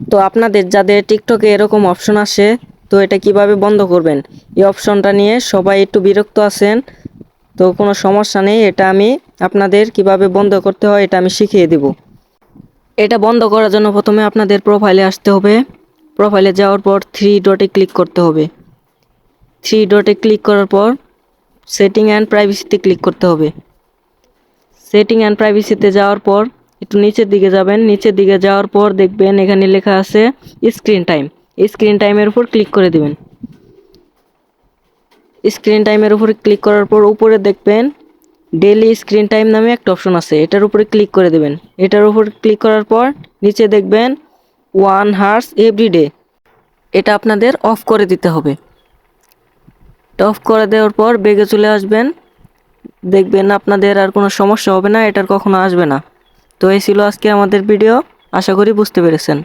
তো আপনাদের যাদের টিকটকে এরকম অপশন আসে, তো এটা কীভাবে বন্ধ করবেন? এই অপশনটা নিয়ে সবাই একটু বিরক্ত আছেন, তো কোনো সমস্যা নেই, এটা আমি আপনাদের কীভাবে বন্ধ করতে হয় এটা আমি শিখিয়ে দেব। এটা বন্ধ করার জন্য প্রথমে আপনাদের প্রোফাইলে আসতে হবে। প্রোফাইলে যাওয়ার পর থ্রি ডটে ক্লিক করতে হবে। থ্রি ডটে ক্লিক করার পর সেটিং অ্যান্ড প্রাইভেসিতে ক্লিক করতে হবে। সেটিং অ্যান্ড প্রাইভেসিতে যাওয়ার পর একটু নিচের দিকে যাবেন। নিচের দিকে যাওয়ার পর দেখবেন এখানে লেখা আছে স্ক্রিন টাইম স্ক্রিন টাইমের উপর ক্লিক করে দিবেন। স্ক্রিন টাইমের উপরে ক্লিক করার পর উপরে দেখবেন ডেলি স্ক্রিন টাইম নামে একটা অপশন আছে। এটার উপরে ক্লিক করে দেবেন। এটার উপর ক্লিক করার পর নিচে দেখবেন ওয়ান হার্স এভরিডে এটা আপনাদের অফ করে দিতে হবে। অফ করে দেওয়ার পর বেগে চলে আসবেন। দেখবেন আপনাদের আর কোনো সমস্যা হবে না। এটার কখনো আসবে না। তো এই ছিল আজকে আমাদের ভিডিও আশা করি বুঝতে পেরেছেন।